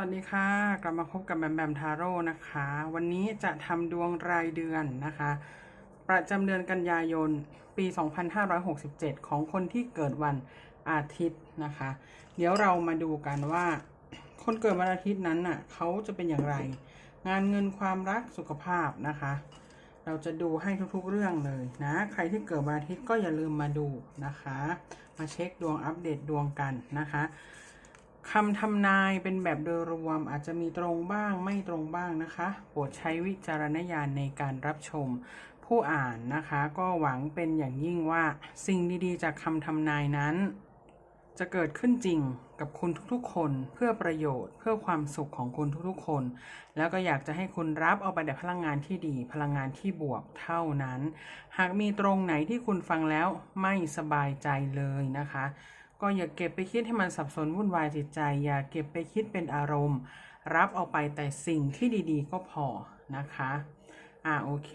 วัสดีค่ะ กลับมาพบกับแบมแบมทาโร่นะคะ วันนี้จะทำดวงรายเดือนนะคะ ประจำเดือนกันยายน ปี 2567 ของคนที่เกิดวันอาทิตย์นะคะ เดี๋ยวเรามาดูกันว่า คนเกิดวันอาทิตย์นั้นน่ะเขาจะเป็นอย่างไร งานเงินความรักสุขภาพนะคะ เราจะดูให้ทุกๆเรื่องเลยนะ ใครที่เกิดวันอาทิตย์ก็อย่าลืมมาดูนะคะ มาเช็คดวงอัปเดตดวงกันนะคะ คำทำนายเป็นแบบโดยรวมอาจจะมีตรงบ้างไม่ตรงบ้างนะคะโปรดใช้วิจารณญาณในการรับชม ผู้อ่านนะคะก็หวังเป็นอย่างยิ่งว่าสิ่งดีๆ จากคำทำนายนั้น จะเกิดขึ้นจริงกับคุณทุกๆ คนเพื่อประโยชน์ เพื่อความสุขของคุณทุกๆ คน แล้วก็อยากจะให้คุณรับเอาไปแต่พลังงานที่ดี พลังงานที่บวกเท่านั้น หากมีตรงไหนที่คุณฟังแล้วไม่สบายใจเลยนะคะ ก็อย่าเก็บไปคิดให้มันสับสนวุ่นวายจิตใจ อย่าเก็บไปคิดเป็นอารมณ์ รับเอาไปแต่สิ่งที่ดีๆ ก็พอนะคะ อ่าโอเค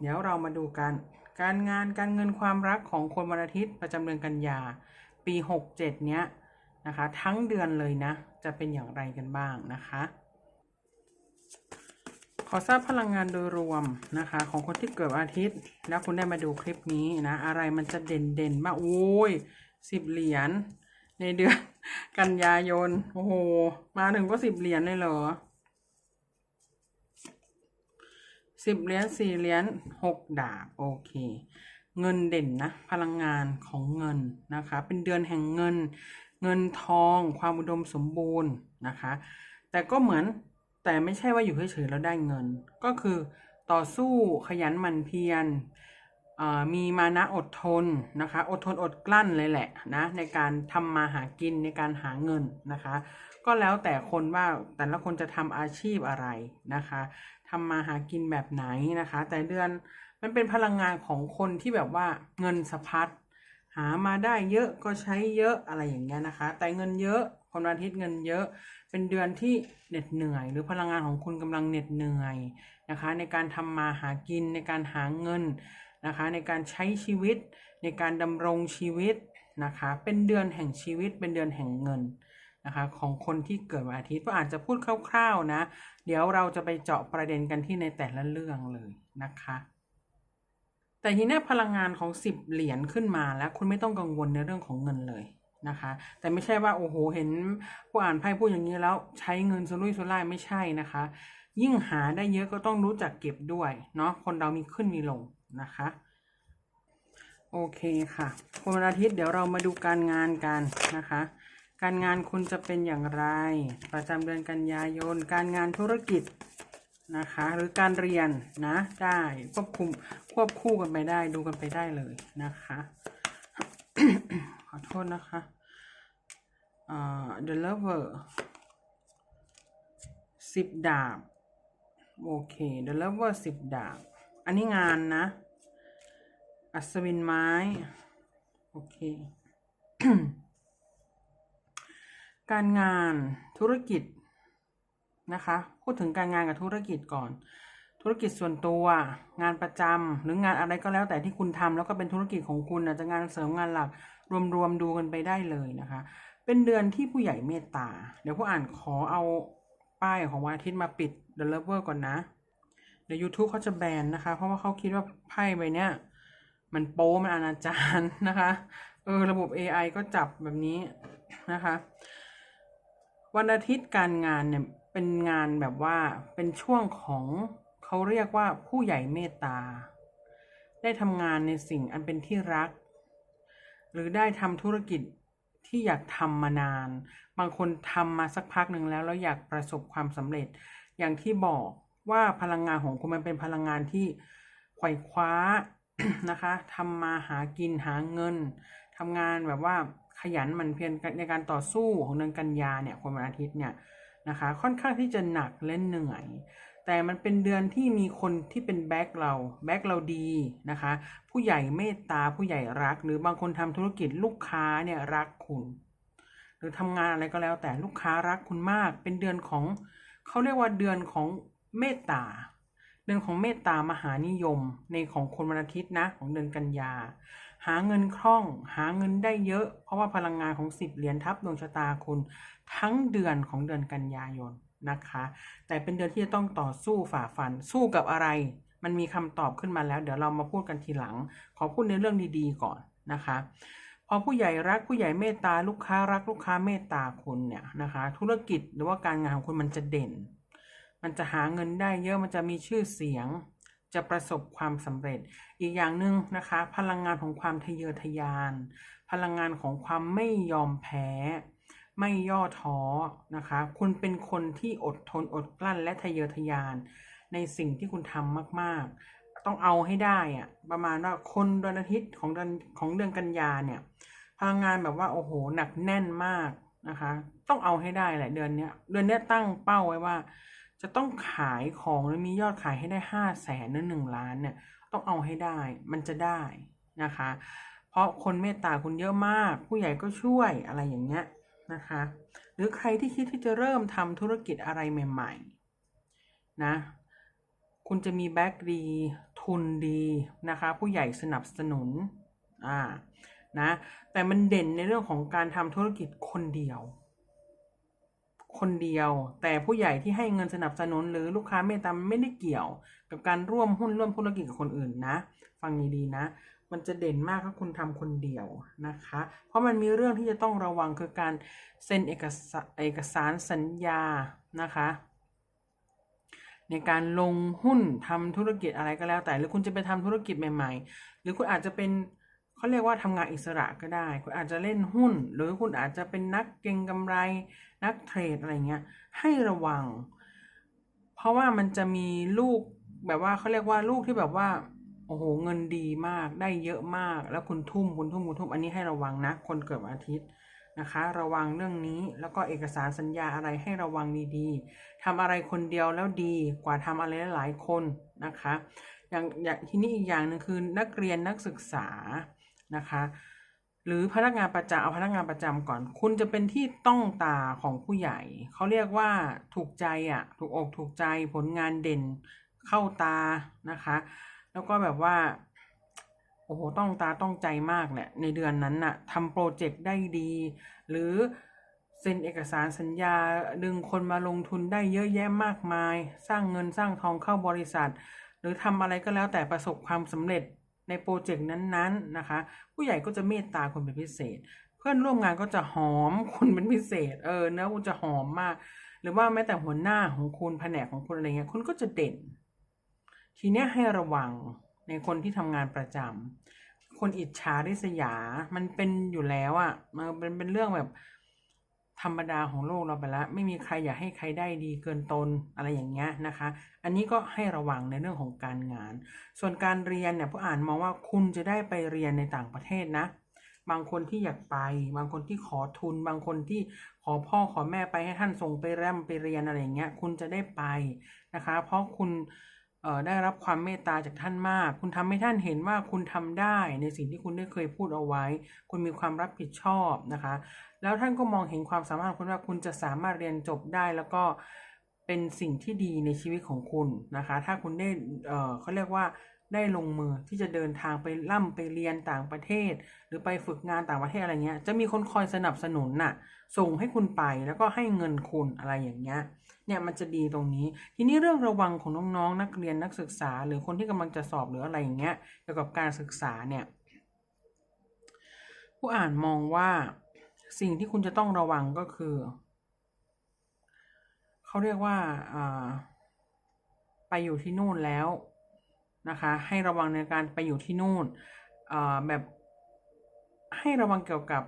เดี๋ยวเรามาดูกัน การงานการเงินความรักของคนวันอาทิตย์ประจำเดือนกันยา ปี 67 เนี้ยนะคะ ทั้งเดือนเลยนะ จะเป็นอย่างไรกันบ้างนะคะ ขอทราบพลังงานโดยรวมนะคะ ของคนที่เกิดอาทิตย์ แล้วคุณได้มาดูคลิปนี้นะ อะไรมันจะเด่นเด่นมากโอ้ย สิบเหรียญในเดือนกันยายน โอ้โห มาถึงก็สิบเหรียญเลยเหรอสิบเหรียญสี่เหรียญหกดาบ โอเค เงินเด่นนะ พลังงานของเงินนะคะ เป็นเดือนแห่งเงิน เงินทองความอุดมสมบูรณ์นะคะ แต่ก็เหมือนแต่ไม่ใช่ว่าอยู่เฉยๆแล้วได้เงิน ก็คือต่อสู้ขยันหมั่นเพียร มีมานะอดทนนะคะ อดทนอดกลั้นเลยแหละนะในการทำมาหากินในการหาเงินนะคะ ก็แล้วแต่คนว่าแต่ละคนจะทำอาชีพอะไรนะคะทำมาหากินแบบไหนนะคะ แต่เดือนมันเป็นพลังงานของคนที่แบบว่าเงินสะพัดหามาได้เยอะก็ใช้เยอะอะไรอย่างเงี้ยนะคะ แต่เงินเยอะคนอาทิตย์เงินเยอะ เป็นเดือนที่เหน็ดเหนื่อย หรือพลังงานของคุณกำลังเหน็ดเหนื่อยนะคะ ในการทำมาหากินในการหาเงิน นะคะในการใช้ชีวิตในการดำรงชีวิตนะคะเป็นเดือนแห่งชีวิตเป็นเดือนแห่งเงินนะคะของคนที่เกิดวันอาทิตย์ก็อาจจะพูดคร่าวๆนะ เดี๋ยวเราจะไปเจาะประเด็นกันที่ในแต่ละเรื่องเลยนะคะแต่ทีนี้พลังงานของสิบเหรียญขึ้นมาแล้วคุณไม่ต้องกังวลในเรื่องของเงินเลยนะคะ แต่ไม่ใช่ว่าโอ้โหเห็นผู้อ่านไพ่พูดอย่างนี้แล้วใช้เงินสุรุ่ยสุร่ายไม่ใช่นะคะ ยิ่งหาได้เยอะก็ต้องรู้จักเก็บด้วยเนาะคนเรามีขึ้นมีลง นะคะ โอเคค่ะคนวันอาทิตย์เดี๋ยวเรามาดูการงานกันนะคะ การงานคุณจะเป็นอย่างไร ประจำเดือนกันยายน การงานธุรกิจนะคะ หรือการเรียนนะได้ควบคุมควบคู่กันไปได้ดูกันไปได้เลยนะคะ ขอโทษนะคะอ่า The Lover สิบดาบ โอเค The Lover สิบดาบ อันนี้งานนะ อัศวินไม้ โอเค การงานธุรกิจนะคะ พูดถึงการงานกับธุรกิจก่อน ธุรกิจส่วนตัว งานประจำหรืองานอะไรก็แล้วแต่ที่คุณทำแล้วก็เป็นธุรกิจของคุณอาจจะงานเสริมงานหลัก รวมๆดูกันไปได้เลยนะคะ เป็นเดือนที่ผู้ใหญ่เมตตา เดี๋ยวผู้อ่านขอเอาป้ายของวันอาทิตย์มาปิด The Lover ก่อนนะ เดี๋ยว YouTube เขาจะแบนนะคะ เพราะว่าเขาคิดว่าไพ่ใบเนี้ยมันโป้มันอนาจารนะคะ เออ ระบบ AI ก็จับแบบนี้นะคะ วันอาทิตย์การงานเนี่ยเป็นงานแบบว่าเป็นช่วงของเขาเรียกว่าผู้ใหญ่เมตตา ได้ทำงานในสิ่งอันเป็นที่รัก หรือได้ทำธุรกิจที่อยากทำมานาน บางคนทำมาสักพักหนึ่งแล้วแล้วอยากประสบความสำเร็จอย่างที่บอก ว่าพลังงานของคุณมันเป็นพลังงานที่ไขว่คว้านะคะทำมาหากินหาเงินทำงานแบบว่าขยันหมันเพียรในการต่อสู้ของเดือนกันยาเนี่ยคนวันอาทิตย์เนี่ยนะคะค่อนข้างที่จะหนักและเหนื่อยแต่มันเป็นเดือนที่มีคนที่เป็นแบ็กเราแบ็กเราดีนะคะ ผู้ใหญ่เมตตาผู้ใหญ่รัก หรือบางคนทำธุรกิจลูกค้าเนี่ยรักคุณ หรือทำงานอะไรก็แล้วแต่ลูกค้ารักคุณมาก เป็นเดือนของเขาเรียกว่าเดือนของ เมตตา เดือนของเมตตามหานิยมในของคนวันอาทิตย์นะของเดือนกันยา หาเงินคล่อง หาเงินได้เยอะ เพราะว่าพลังงานของสิบเหรียญทับดวงชะตาคุณ ทั้งเดือนของเดือนกันยายนนะคะ แต่เป็นเดือนที่จะต้องต่อสู้ฝ่าฟันสู้กับอะไร มันมีคำตอบขึ้นมาแล้ว เดี๋ยวเรามาพูดกันทีหลัง ขอพูดในเรื่องดีๆก่อนนะคะพอผู้ใหญ่รักผู้ใหญ่เมตตาลูกค้ารักลูกค้าเมตตาคุณเนี่ยนะคะ ธุรกิจหรือว่าการงานของคุณมันจะเด่น มันจะหาเงินได้เยอะมันจะมีชื่อเสียง จะประสบความสำเร็จ อีกอย่างหนึ่งนะคะ พลังงานของความทะเยอทะยาน พลังงานของความไม่ยอมแพ้ ไม่ย่อท้อนะคะ คุณเป็นคนที่อดทนอดกลั้นและทะเยอทะยาน ในสิ่งที่คุณทำมากๆ ต้องเอาให้ได้อะประมาณว่าคนดวงอาทิตย์ของเดือนของเดือนกันยาเนี่ยพลังงานแบบว่าโอ้โหหนักแน่นมากนะคะ ต้องเอาให้ได้แหละเดือนเนี้ย เดือนเนี้ยตั้งเป้าไว้ว่า จะต้องขายของหรือมียอดขายให้ได้ห้าแสนหรือหนึ่งล้านเนี่ย ต้องเอาให้ได้ มันจะได้นะคะ เพราะคนเมตตาคุณเยอะมาก ผู้ใหญ่ก็ช่วยอะไรอย่างเงี้ยนะคะ หรือใครที่คิดที่จะเริ่มทำธุรกิจอะไรใหม่ๆนะ คุณจะมีแบ็กดี ทุนดีนะคะ ผู้ใหญ่สนับสนุนอ่านะ แต่มันเด่นในเรื่องของการทำธุรกิจคนเดียว คนเดียว แต่ผู้ใหญ่ที่ให้เงินสนับสนุนหรือลูกค้าเมตตาไม่ได้เกี่ยวกับการร่วมหุ้นร่วมธุรกิจกับคนอื่นนะ ฟังดีๆนะ มันจะเด่นมากถ้าคุณทำคนเดียวนะคะ เพราะมันมีเรื่องที่จะต้องระวังคือการเซ็นเอกสารเอกสารสัญญานะคะในการลงหุ้นทำธุรกิจอะไรก็แล้วแต่ หรือคุณจะไปทำธุรกิจใหม่ ๆ หรือคุณอาจจะเป็น เขาเรียกว่าทำงานอิสระก็ได้ คุณอาจจะเล่นหุ้น หรือคุณอาจจะเป็นนักเก็งกำไร นักเทรดอะไรเงี้ย ให้ระวัง เพราะว่ามันจะมีลูกแบบว่าเขาเรียกว่าลูกที่แบบว่าโอ้โหเงินดีมากได้เยอะมาก แล้วคุณทุ่มคุณทุ่มคุณทุ่มอันนี้ให้ระวังนะ คนเกิดวันอาทิตย์นะคะ ระวังเรื่องนี้แล้วก็เอกสารสัญญาอะไรให้ระวังดีๆทำอะไรคนเดียวแล้วดีกว่าทำอะไรหลายคนนะคะ อย่างอย่างทีนี้อีกอย่างหนึ่งคือนักเรียนนักศึกษา นะคะ หรือพนักงานประจำเอาพนักงานประจำก่อน คุณจะเป็นที่ต้องตาของผู้ใหญ่ เขาเรียกว่าถูกใจอะ ถูกอกถูกใจผลงานเด่นเข้าตานะคะ แล้วก็แบบว่าโอ้โหต้องตาต้องใจมากแหละในเดือนนั้นน่ะทำโปรเจกต์ได้ดี หรือเซ็นเอกสารสัญญาดึงคนมาลงทุนได้เยอะแยะมากมาย สร้างเงินสร้างทองเข้าบริษัท หรือทำอะไรก็แล้วแต่ประสบความสำเร็จ ในโปรเจกต์นั้นๆนะคะ ผู้ใหญ่ก็จะเมตตาคนเป็นพิเศษ เพื่อนร่วมงานก็จะหอมคุณเป็นพิเศษ เออเนื้อคุณจะหอมมาก หรือว่าแม้แต่หัวหน้าของคุณแผนกของคุณอะไรเงี้ยคุณก็จะเด่น ทีเนี้ยให้ระวังในคนที่ทำงานประจำคนอิจฉาริษยา มันเป็นอยู่แล้วอะ่ะมันเป็นเป็นเรื่องแบบ ธรรมดาของโลกเราไปแล้วไม่มีใครอยากให้ใครได้ดีเกินตนอะไรอย่างเงี้ยนะคะ อันนี้ก็ให้ระวังในเรื่องของการงาน ส่วนการเรียนเนี่ยผู้อ่านมองว่าคุณจะได้ไปเรียนในต่างประเทศนะ บางคนที่อยากไป บางคนที่ขอทุน บางคนที่ขอพ่อขอแม่ไปให้ท่านส่งไปแรมไปเรียนอะไรอย่างเงี้ยคุณจะได้ไปนะคะ เพราะคุณ ได้รับความเมตตาจากท่านมาก คุณทำให้ท่านเห็นว่าคุณทำได้ในสิ่งที่คุณได้เคยพูดเอาไว้ คุณมีความรับผิดชอบนะคะ แล้วท่านก็มองเห็นความสามารถคุณว่าคุณจะสามารถเรียนจบได้แล้วก็เป็นสิ่งที่ดีในชีวิตของคุณนะคะ ถ้าคุณได้เเขาเรียกว่าได้ลงมือที่จะเดินทางไปล่ำไปเรียนต่างประเทศ หรือไปฝึกงานต่างประเทศอะไรเงี้ย จะมีคนคอยสนับสนุนน่ะ ส่งให้คุณไปแล้วก็ให้เงินคุณอะไรอย่างเงี้ย เนี่ยมันจะดีตรงนี้ ทีนี้เรื่องระวังของน้องๆนักเรียนนักศึกษา หรือคนที่กำลังจะสอบหรืออะไรอย่างเงี้ยเกี่ยวกับการศึกษาเนี่ยผู้อ่านมองว่าสิ่งที่คุณจะต้องระวังก็คือเขาเรียกว่าอ่าไปอยู่ที่นู่นแล้วนะคะให้ระวังในการไปอยู่ที่นู่นอ่าแบบให้ระวังเกี่ยวกับ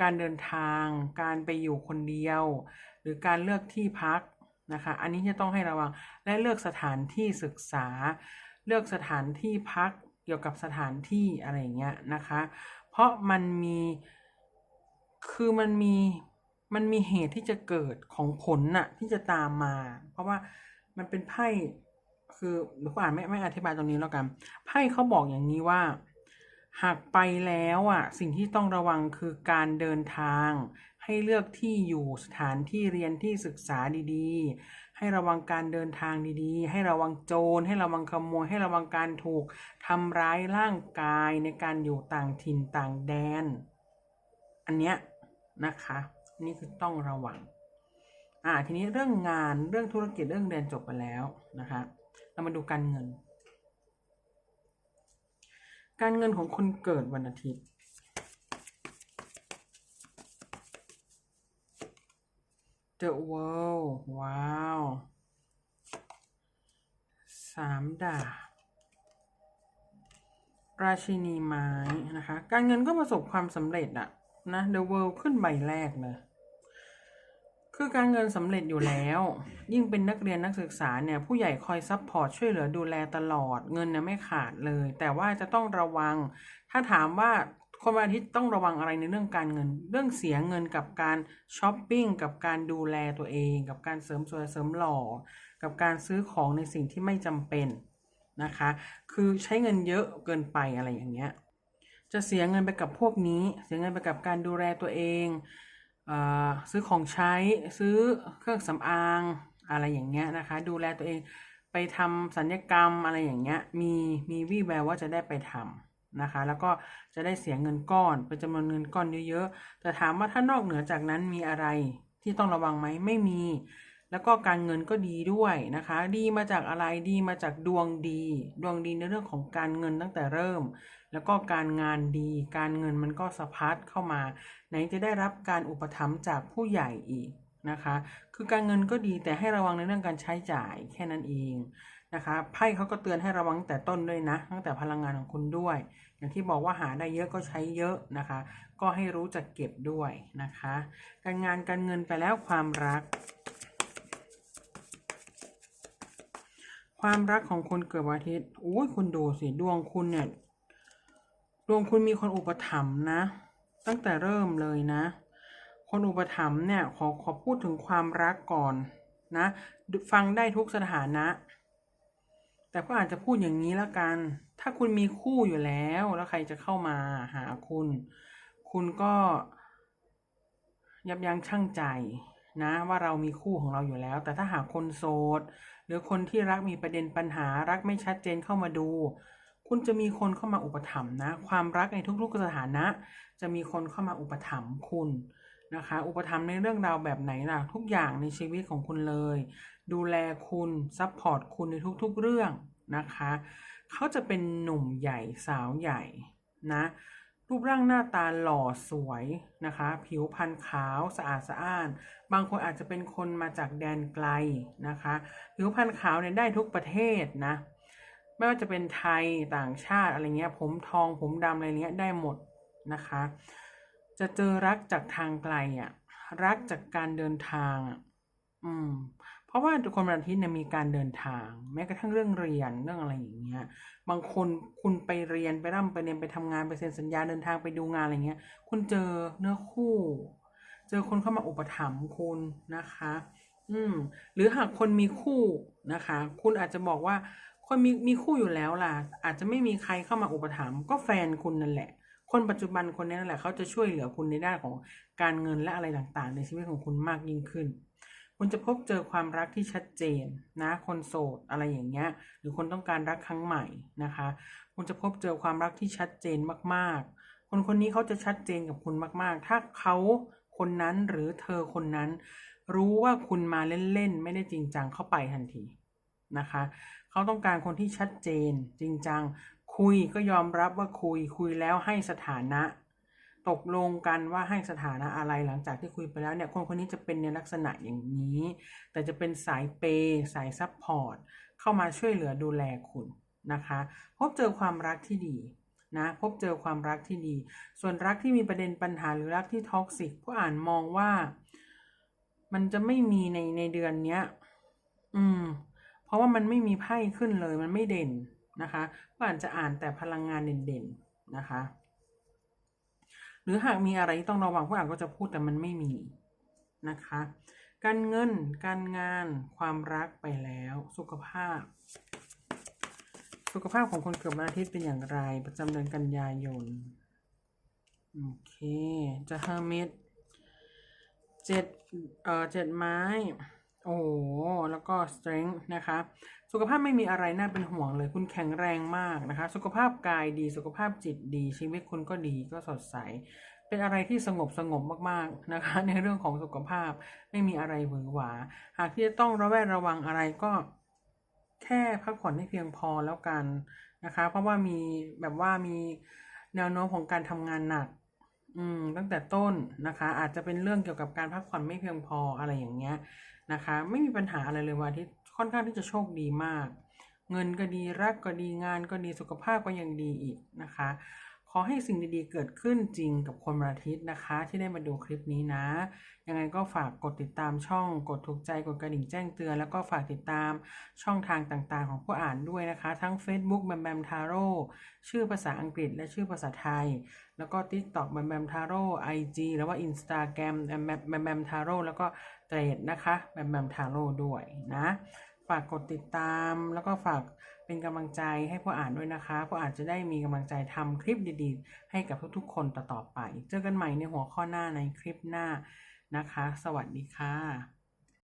การเดินทาง การไปอยู่คนเดียว หรือการเลือกที่พักนะคะ อันนี้จะต้องให้ระวังและเลือกสถานที่ศึกษา เลือกสถานที่พักเกี่ยวกับสถานที่อะไรอย่างเงี้ยนะคะ เพราะมันมีคือมันมีมันมีเหตุที่จะเกิดของผลน่ะที่จะตามมา เพราะว่ามันเป็นไพ่คือเดี๋ยวผมอ่านไม่ไม่อธิบายตรงนี้แล้วกันไพ่เขาบอกอย่างนี้ว่า หากไปแล้วอะสิ่งที่ต้องระวังคือการเดินทาง ให้เลือกที่อยู่สถานที่เรียนที่ศึกษาดีๆ ให้ระวังการเดินทางดีๆ ให้ระวังโจร ให้ระวังขโมย ให้ระวังการถูกทำร้ายร่างกายในการอยู่ต่างถิ่นต่างแดน อันเนี้ยนะคะนี่คือต้องระวัง อ่า ทีนี้เรื่องงานเรื่องธุรกิจเรื่องเรียนจบไปแล้วนะคะเรามาดูการเงิน การเงินของคนเกิดวันอาทิตย์ The World ว้าวสามดาบราชินีไม้นะคะ การเงินก็ประสบความสำเร็จอะนะ The World ขึ้นใบแรกเลยคือการเงินสำเร็จอยู่แล้ว ยิ่งเป็นนักเรียนนักศึกษาเนี่ย ผู้ใหญ่คอยซัพพอร์ตช่วยเหลือดูแลตลอดเงินเนี่ยไม่ขาดเลย แต่ว่าจะต้องระวัง ถ้าถามว่า คนวันอาทิตย์ต้องระวังอะไรในเรื่องการเงิน เรื่องเสียเงินกับการช้อปปิ้งกับการดูแลตัวเอง กับการเสริมสวยเสริมหล่อ กับการซื้อของในสิ่งที่ไม่จำเป็นนะคะ คือใช้เงินเยอะเกินไปอะไรอย่างเงี้ยจะเสียเงินไปกับพวกนี้ เสียเงินไปกับการดูแลตัวเองเออซื้อของใช้ซื้อเครื่องสำอางอะไรอย่างเงี้ยนะคะ ดูแลตัวเองไปทำสัญญกรรมอะไรอย่างเงี้ยมีมีวี่แววว่าจะได้ไปทำ นะคะ แล้วก็จะได้เสียเงินก้อนเป็นจำนวนเงินก้อนเยอะๆ แต่ถามว่าถ้านอกเหนือจากนั้นมีอะไรที่ต้องระวังไหมไม่มี แล้วก็การเงินก็ดีด้วยนะคะ ดีมาจากอะไรดีมาจากดวงดี ดวงดีในเรื่องของการเงินตั้งแต่เริ่ม แล้วก็การงานดี การเงินมันก็สะพัดเข้ามา ไหนจะได้รับการอุปถัมภ์จากผู้ใหญ่อีกนะคะ คือการเงินก็ดีแต่ให้ระวังในเรื่องการใช้จ่ายแค่นั้นเอง นะคะไพ่เขาก็เตือนให้ระวังตั้งแต่ต้นด้วยนะ ตั้งแต่พลังงานของคุณด้วย อย่างที่บอกว่าหาได้เยอะก็ใช้เยอะนะคะ ก็ให้รู้จักเก็บด้วยนะคะ การงานการเงินไปแล้วความรัก ความรักของคนเกิดวันอาทิตย์โอ้ยคุณดูสิดวงคุณเนี่ยดวงคุณมีคนอุปถัมภ์นะ ตั้งแต่เริ่มเลยนะ คนอุปถัมภ์เนี่ยขอขอพูดถึงความรักก่อนนะ ฟังได้ทุกสถานะ แต่ก็อาจจะพูดอย่างนี้ละกัน ถ้าคุณมีคู่อยู่แล้ว แล้วใครจะเข้ามาหาคุณ คุณก็ยับยั้งชั่งใจนะว่าเรามีคู่ของเราอยู่แล้ว แต่ถ้าหากคนโสด หรือคนที่รักมีประเด็นปัญหารักไม่ชัดเจนเข้ามาดู คุณจะมีคนเข้ามาอุปถัมภ์นะ ความรักในทุกๆสถานะ จะมีคนเข้ามาอุปถัมภ์คุณ นะคะ อุปถัมภ์ในเรื่องราวแบบไหนล่ะ ทุกอย่างในชีวิตของคุณเลย ดูแลคุณซัพพอร์ตคุณในทุกๆเรื่องนะคะ เขาจะเป็นหนุ่มใหญ่สาวใหญ่นะ รูปร่างหน้าตาหล่อสวยนะคะ ผิวพรรณขาวสะอาดสะอ้าน บางคนอาจจะเป็นคนมาจากแดนไกลนะคะ ผิวพรรณขาวเนี่ยได้ทุกประเทศนะ ไม่ว่าจะเป็นไทยต่างชาติอะไรเงี้ย ผมทองผมดำอะไรเงี้ยได้หมดนะคะ จะเจอรักจากทางไกลอะ รักจากการเดินทางอะอืม เพราะว่าทุกคนวันอาทิตย์เนี่ยมีการเดินทาง แม้กระทั่งเรื่องเรียนเรื่องอะไรอย่างเงี้ย บางคนคุณไปเรียนไปร่ำไปเรียนไปทำงานไปเซ็นสัญญาเดินทางไปดูงานอะไรเงี้ย คุณเจอเนื้อคู่ เจอคนเข้ามาอุปถัมภ์คุณนะคะ อืม หรือหากคนมีคู่นะคะ คุณอาจจะบอกว่าคนมีมีคู่อยู่แล้วล่ะ อาจจะไม่มีใครเข้ามาอุปถัมภ์ก็แฟนคุณนั่นแหละ คนปัจจุบันคนนี้นั่นแหละเขาจะช่วยเหลือคุณในด้านของการเงินและอะไรต่างๆ ในชีวิตของคุณมากยิ่งขึ้น คุณจะพบเจอความรักที่ชัดเจนนะ คนโสดอะไรอย่างเงี้ย หรือคนต้องการรักครั้งใหม่นะคะ คุณจะพบเจอความรักที่ชัดเจนมากๆ คนคนนี้เขาจะชัดเจนกับคุณมากๆ ถ้าเขาคนนั้นหรือเธอคนนั้น รู้ว่าคุณมาเล่นๆไม่ได้จริงจังเข้าไปทันทีนะคะ เขาต้องการคนที่ชัดเจนจริงจัง คุยก็ยอมรับว่าคุยคุยแล้วให้สถานะ ตกลงกันว่าให้สถานะอะไรหลังจากที่คุยไปแล้วเนี่ยคนคนนี้จะเป็นในลักษณะอย่างนี้ แต่จะเป็นสายเปย์สายซัพพอร์ตเข้ามาช่วยเหลือดูแลคุณนะคะ พบเจอความรักที่ดีนะพบเจอความรักที่ดี ส่วนรักที่มีประเด็นปัญหาหรือรักที่ท็อกซิกผู้อ่านมองว่า มันจะไม่มีในในเดือนเนี้ย อืม เพราะว่ามันไม่มีไพ่ขึ้นเลย มันไม่เด่น นะคะก็อาจจะอ่านแต่พลังงานเด่นๆนะคะ หรือหากมีอะไรที่ต้องระวังผู้อ่านก็จะพูดแต่มันไม่มีนะคะ การเงิน การงาน ความรักไปแล้ว สุขภาพ สุขภาพของคนเกิดวันอาทิตย์เป็นอย่างไร ประจำเดือนกันยายน โอเค จะเฮอร์มิตเจ็ดเอ่อเจ็ดไม้ โอ้แล้วก็ strength นะคะ สุขภาพไม่มีอะไรน่าเป็นห่วงเลย คุณแข็งแรงมากนะคะ สุขภาพกายดี สุขภาพจิตดี ชีวิตคุณก็ดีก็สดใส เป็นอะไรที่สงบสงบมากๆนะคะ ในเรื่องของสุขภาพไม่มีอะไรหวือหวา หากที่จะต้องระแวดระวังอะไรก็แค่พักผ่อนให้เพียงพอแล้วกันนะคะ เพราะว่ามีแบบว่ามีแนวโน้มของการทำงานหนักอืมตั้งแต่ต้นนะคะ อาจจะเป็นเรื่องเกี่ยวกับการพักผ่อนไม่เพียงพออะไรอย่างเงี้ย นะคะ ไม่มีปัญหาอะไรเลยวันอาทิตย์ค่อนข้างที่จะโชคดีมาก เงินก็ดีรักก็ดีงานก็ดีสุขภาพก็ยังดีอีกนะคะ ขอให้สิ่งดีๆเกิดขึ้นจริงกับคนวันอาทิตย์นะคะ ที่ได้มาดูคลิปนี้นะ ยังไงก็ฝากกดติดตามช่อง กดถูกใจกดกระดิ่งแจ้งเตือน แล้วก็ฝากติดตามช่องทางต่างๆ ของผู้อ่านด้วยนะคะ ทั้ง Facebook แบมแบมทาโร่ชื่อภาษาอังกฤษและชื่อภาษาไทย แล้วก็ TikTok แบมแบมทาโร่ IG แล้วว่า Instagram แบมแบมแบมแบมทาโร่แล้วก็เทรดนะคะแบมแบมทาโร่ด้วยนะ ฝากกดติดตาม แล้วก็ฝากเป็นกำลังใจให้ผู้อ่านด้วยนะคะผู้อ่านจะได้มีกำลังใจทำคลิปดีๆ ให้กับทุกๆ คนต่อๆไป เจอกันใหม่ในหัวข้อหน้าในคลิปหน้านะคะ สวัสดีค่ะ